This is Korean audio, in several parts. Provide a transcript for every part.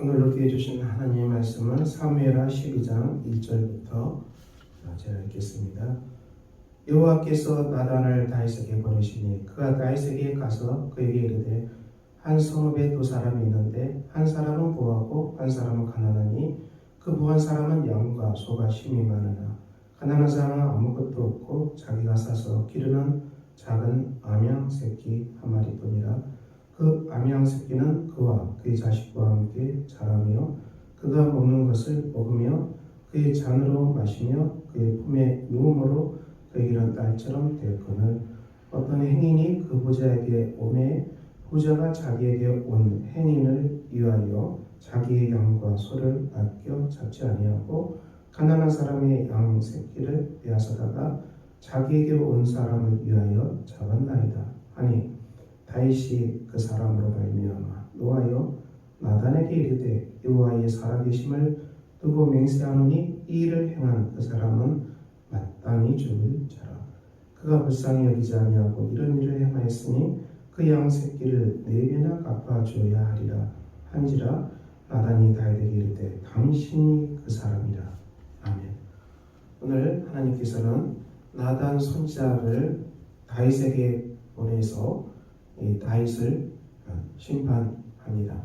오늘 얻게 주신 하나님의 말씀은 사무엘하 12장 1절부터 제가 읽겠습니다. 여호와께서 나단을 다윗에게 보내시니 그가 다윗에게 가서 그에게 이르되 한 성읍에 두 사람이 있는데 한 사람은 부하고 한 사람은 가난하니 그 부한 사람은 양과 소가 심이 많으나 가난한 사람은 아무것도 없고 자기가 사서 기르는 작은 암양 새끼 한 마리뿐이라 그 암양 새끼는 그와 그의 자식과 함께 자라며 그가 먹는 것을 먹으며 그의 잔으로 마시며 그의 품에 누움으로 그에게는 딸처럼 되었거늘. 어떤 행인이 그 부자에게 오매 부자가 자기에게 온 행인을 위하여 자기의 양과 소를 아껴 잡지 아니하고 가난한 사람의 양 새끼를 빼앗아다가 자기에게 온 사람을 위하여 잡았나이다 하니 다윗이 그 사람으로 말미암아 노하여 나단에게 이르되 여호와의 살아계심을 두고 맹세하노니 이 일을 행한 그 사람은 마땅히 죽을 자라. 그가 불쌍히 여기지 아니하고 이런 일을 행하였으니 그 양 새끼를 네 배나 갚아 주어야 하리라. 한지라 나단이 다윗에게 이르되 당신이 그 사람이라. 아멘. 오늘 하나님께서는 나단 손자를 다윗에게 보내서 이 다윗을 어, 심판합니다.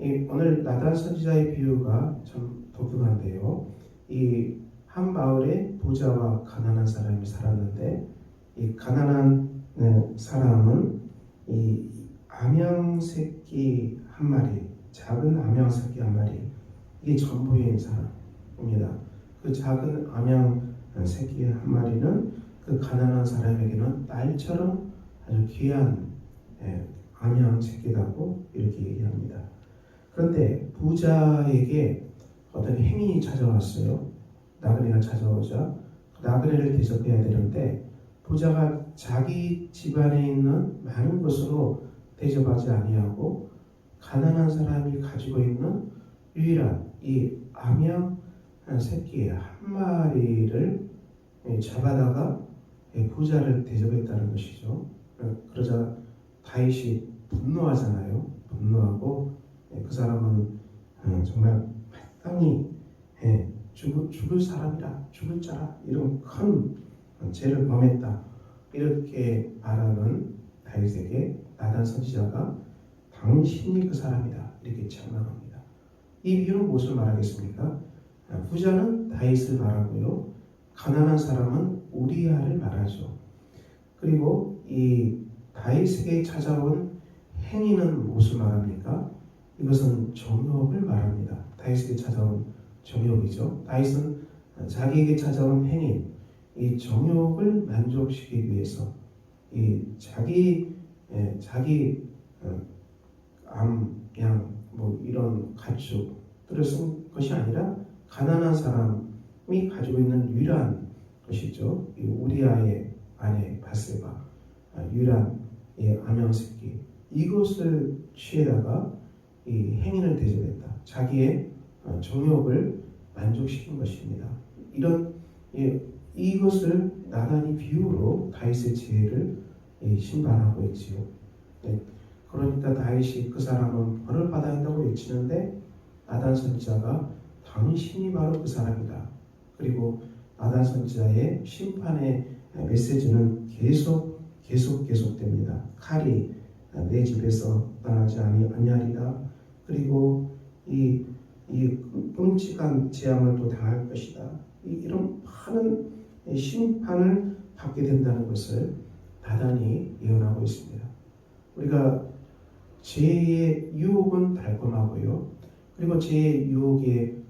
이 오늘 나단 선지자의 비유가 참 독특한데요. 이 한 마을에 부자와 가난한 사람이 살았는데 이 가난한 네, 사람은 이 암양 새끼 한 마리, 작은 암양 새끼 한 마리 이게 전부인 사람입니다. 그 작은 암양 새끼 한 마리는 그 가난한 사람에게는 딸처럼 아주 귀한 예, 암양 새끼라고 이렇게 얘기합니다. 그런데 부자에게 어떤 행인이 찾아왔어요. 나그네가 찾아오자 나그네를 대접해야 되는데 부자가 자기 집안에 있는 많은 것으로 대접하지 아니하고 가난한 사람이 가지고 있는 유일한 이 암양 새끼 한 마리를 잡아다가 부자를 대접했다는 것이죠. 그러자 다윗이 분노하잖아요. 분노하고 그 사람은 정말 마땅히 죽을, 죽을 사람이라 죽을 자라 이런 큰 죄를 범했다 이렇게 말하는 다윗에게 나단 선지자가 당신이 그 사람이다 이렇게 책망합니다. 이 비유는 무엇을 말하겠습니까? 부자는 다윗을 말하고요. 가난한 사람은 우리야를 말하죠. 그리고 이 다윗에게 찾아온 행위는 무엇을 말합니까? 이것은 정욕을 말합니다. 다윗에게 찾아온 정욕이죠. 다윗은 자기에게 찾아온 행위, 이 정욕을 만족시키기 위해서 이 자기 예, 자기 어, 암, 양, 뭐 이런 가축들을 쓴 것이 아니라 가난한 사람이 가지고 있는 유일한 것이죠. 이 우리아의 아내 바세바, 아, 유일한 이 암양 새끼 이것을 취해다가 이 행인을 대접했다. 자기의 어, 정욕을 만족시킨 것입니다. 이런 예, 이것을 나단이 비유로 다윗의 죄를 예, 심판하고 있지요. 네, 그러니까 다윗이 그 사람은 벌을 받아야 한다고 외치는데 나단 선지자가 당신이 바로 그 사람이다. 그리고 나단 선지자의 심판의 메시지는 계속 계속 계속됩니다. 칼이 내 집에서 떠나지 아니하리라. 그리고 이, 이 끔찍한 재앙을 또 당할 것이다. 이런 많은 심판을 받게 된다는 것을 다단히 예언하고 있습니다. 우리가 죄의 유혹은 달콤하고요. 그리고 죄의 유혹에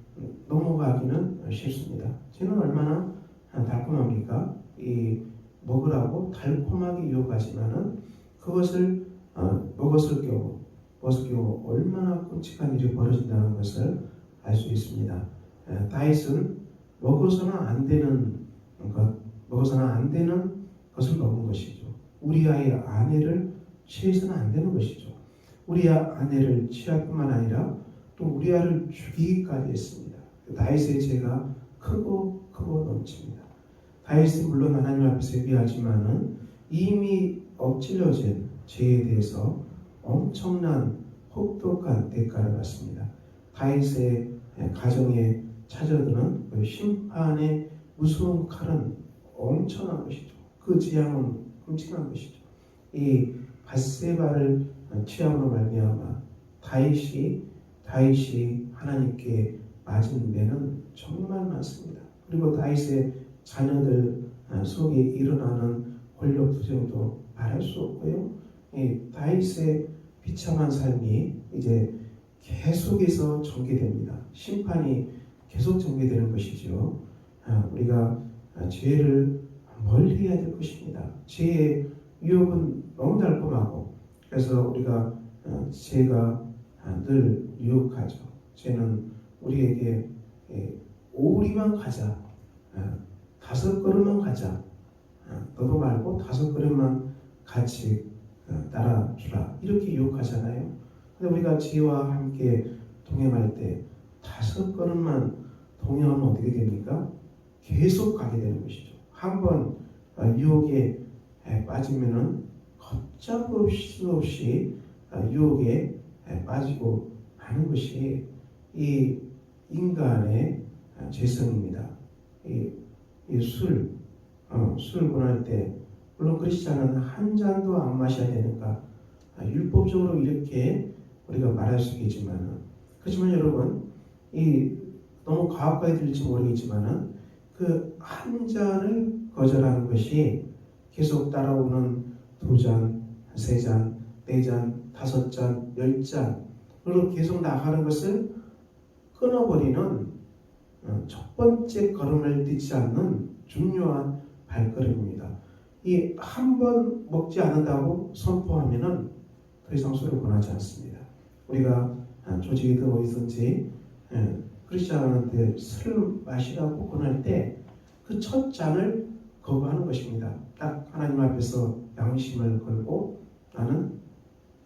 넘어가기는 쉽습니다. 죄는 얼마나 달콤합니까? 이 먹으라고 달콤하게 유혹하지만은 그것을 어, 먹었을 경우, 먹었을 경우 얼마나 끔찍한 일이 벌어진다는 것을 알 수 있습니다. 에, 다윗은 먹어서는 안 되는 것, 먹어서는 안 되는 것을 먹은 것이죠. 우리 아이 아내를 취해서는 안 되는 것이죠. 우리 아내를 취할 뿐만 아니라 또 우리 아를 죽이기까지 했습니다. 다윗의 죄가 크고 크고 넘칩니다. 다윗은 물론 하나님 앞에서 예비하지만은 이미 엎질러진 죄에 대해서 엄청난 혹독한 대가를 받습니다. 다윗의 가정에 찾아드는 그 심판의 무서운 칼은 엄청난 것이죠. 그 재앙은 끔찍한 것이죠. 이 바세바를 취함으로 말미암아 다윗이 다윗이 하나님께 맞은 매는 정말 많습니다. 그리고 다윗의 자녀들 속에 일어나는 권력 투쟁도 말할 수 없고요. 이 다윗의 비참한 삶이 이제 계속해서 전개됩니다. 심판이 계속 전개되는 것이죠. 아, 우리가 죄를 멀리 해야 될 것입니다. 죄의 유혹은 너무 달콤하고 그래서 우리가 어, 죄가 늘 유혹하죠. 죄는 우리에게 예, 오리만 가자, 아, 다섯 걸음만 가자, 아, 너도 말고 다섯 걸음만 같이 어, 따라주라 이렇게 유혹하잖아요. 근데 우리가 죄와 함께 동행할 때 다섯 걸음만 동행하면 어떻게 됩니까? 계속 가게 되는 것이죠. 한번 어, 유혹에 에, 빠지면은 걷잡을 수 없이 어, 유혹에 에, 빠지고 하는 것이 이 인간의 어, 죄성입니다. 이, 이 술, 어, 술 권할 때 물론 크리스찬은 한 잔도 안 마셔야 되니까 아, 율법적으로 이렇게 우리가 말할 수 있겠지만 그렇지만 여러분 이 너무 과학까지 들릴지 모르겠지만은 그한 잔을 거절하는 것이 계속 따라오는 두 잔, 세 잔, 네 잔, 다섯 잔, 열 잔으로 계속 나가는 것을 끊어버리는 어, 첫 번째 걸음을 딛지 않는 중요한 발걸음입니다. 이 한 번 먹지 않는다고 선포하면은 더 이상 술을 권하지 않습니다. 우리가 아, 조직이든 어디든지 예, 크리스천한테 술을 마시라고 권할 때 그 첫 잔을 거부하는 것입니다. 딱 하나님 앞에서 양심을 걸고 나는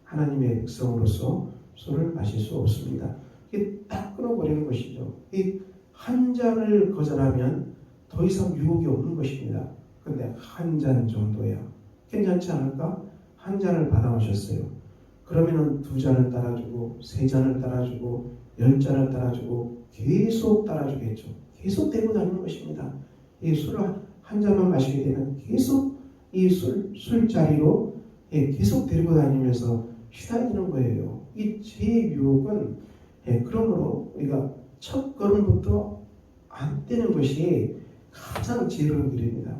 하나님의 백성으로서 술을 마실 수 없습니다. 이게 딱 끊어버리는 것이죠. 이 한 잔을 거절하면 더 이상 유혹이 없는 것입니다. 근데 한 잔 정도야. 괜찮지 않을까? 한 잔을 받아 마셨어요. 그러면은 두 잔을 따라주고, 세 잔을 따라주고, 열 잔을 따라주고, 계속 따라주겠죠. 계속 데리고 다니는 것입니다. 이 술을 한 잔만 마시게 되면 계속 이 술, 술자리로 예, 계속 데리고 다니면서 휘날리는 거예요. 이 죄의 유혹은 예, 그러므로 우리가 첫 걸음부터 안 떼는 것이 가장 지혜로운 길입니다.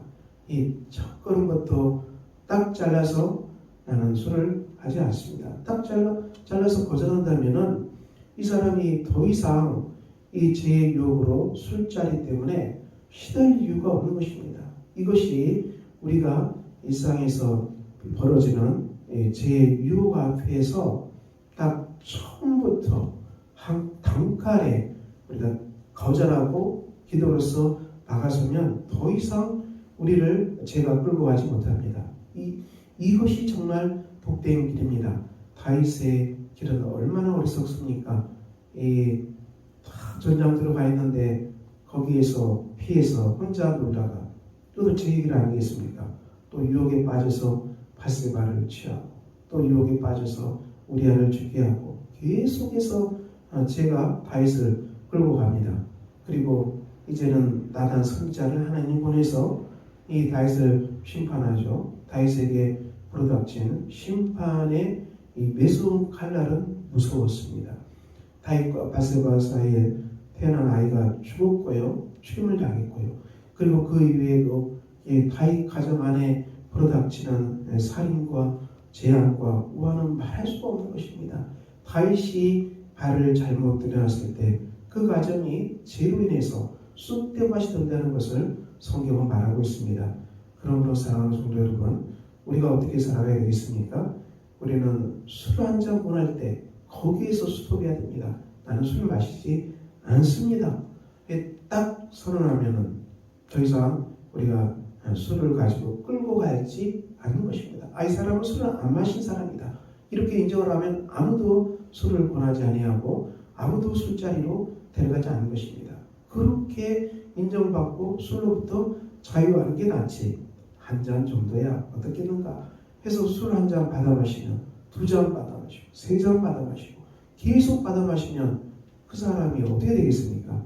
이 첫 걸음부터 딱 잘라서 나는 술을 하지 않습니다. 딱 잘라, 잘라서 거절한다면은 이 사람이 더 이상 이 죄의 유혹으로 술자리 때문에 시달릴 이유가 없는 것입니다. 이것이 우리가 일상에서 벌어지는 이 죄의 유혹 앞에서 딱 처음부터 한 단칼에 우리가 거절하고 기도로서 나가서면 더 이상 우리를 죄가 끌고 가지 못합니다. 이, 이것이 정말 복된 길입니다. 다윗의 길은 얼마나 어리석습니까? 이 전장 들어가 있는데 거기에서 피해서 혼자 놀다가 또 제 얘기를 아니겠습니까? 또 유혹에 빠져서 바세바를 취하고 또 유혹에 빠져서 우리 아를 죽게 하고 계속해서 제가 다윗을 끌고 갑니다. 그리고 이제는 나단 선자를 하나님 보내서 이 다윗을 심판하죠. 다윗에게 불어닥친 심판의 이 매서운 칼날은 무서웠습니다. 다윗과 바세바 사이에 태어난 아이가 죽었고요. 죽임을 당했고요. 그리고 그 이외에도 이 다윗 가정 안에 불어닥치는 살인과 재앙과 우환은 말할 수 없는 것입니다. 다윗이 발을 잘못 들여놨을 때 그 가정이 죄로 인해서 쑥대고 맛이 된다는 것을 성경은 말하고 있습니다. 그러므로 사랑하는 성도 여러분, 우리가 어떻게 살아가야 되겠습니까? 우리는 술 한 잔 권할 때 거기에서 스톱해야 됩니다. 나는 술 마시지 않습니다. 딱 선언하면은 더 이상 우리가 술을 가지고 끌고 가지 않는 것입니다. 아, 이 사람은 술을 안 마신 사람이다. 이렇게 인정을 하면 아무도 술을 권하지 아니하고 아무도 술자리로 데려가지 않는 것입니다. 그렇게 인정받고 술로부터 자유하는 게 낫지. 한 잔 정도야 어떻겠는가? 해서 술 한 잔 받아 마시면 두 잔 받아 마시고 세 잔 받아 마시고 계속 받아 마시면 그 사람이 어떻게 되겠습니까?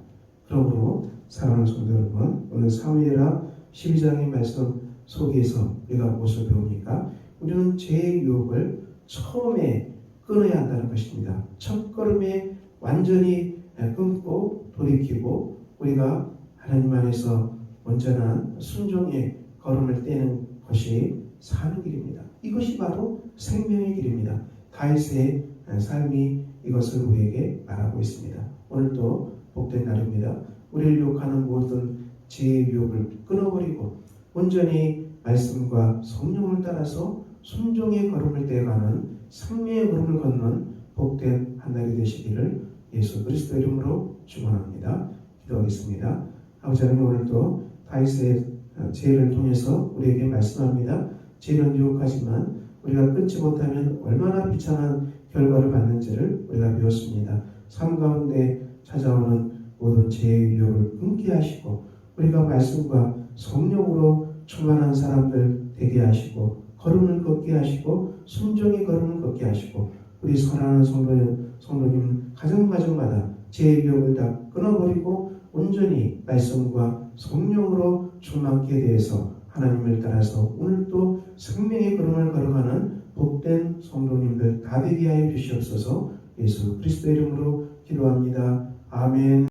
그러므로 사랑하는 성도 여러분, 오늘 사무엘하 12장의 말씀 속에서 우리가 무엇을 배웁니까? 우리는 죄의 유혹을 처음에 끊어야 한다는 것입니다. 첫 걸음에 완전히 끊고 돌이키고 우리가 하나님 안에서 온전한 순종의 걸음을 떼는 것이 사는 길입니다. 이것이 바로 생명의 길입니다. 다윗의 삶이 이것을 우리에게 말하고 있습니다. 오늘도 복된 날입니다. 우리를 유혹하는 모든 죄의 유혹을 끊어버리고 온전히 말씀과 성령을 따라서 순종의 걸음을 떼어가는 생명의 걸음을 걷는 복된 한 날이 되시기를 예수 그리스도 이름으로 축원합니다. 기도하겠습니다. 아버지 하나님 오늘도 다윗의 죄를 통해서 우리에게 말씀합니다. 죄는 유혹하지만 우리가 끊지 못하면 얼마나 비참한 결과를 받는지를 우리가 배웠습니다. 삶 가운데 찾아오는 모든 죄의 유혹을 끊게 하시고 우리가 말씀과 성령으로 충만한 사람들 되게 하시고 걸음을 걷게 하시고 순종의 걸음을 걷게 하시고 우리 사랑하는 성도님, 성도님 가정 가정마다 죄의 유혹을 다 끊어버리고 온전히 말씀과 성령으로 충만케 되어서 하나님을 따라서 오늘도 생명의 걸음을 걸어가는 복된 성도님들 다 되게 하여 주시옵소서 예수 그리스도 이름으로 기도합니다. 아멘.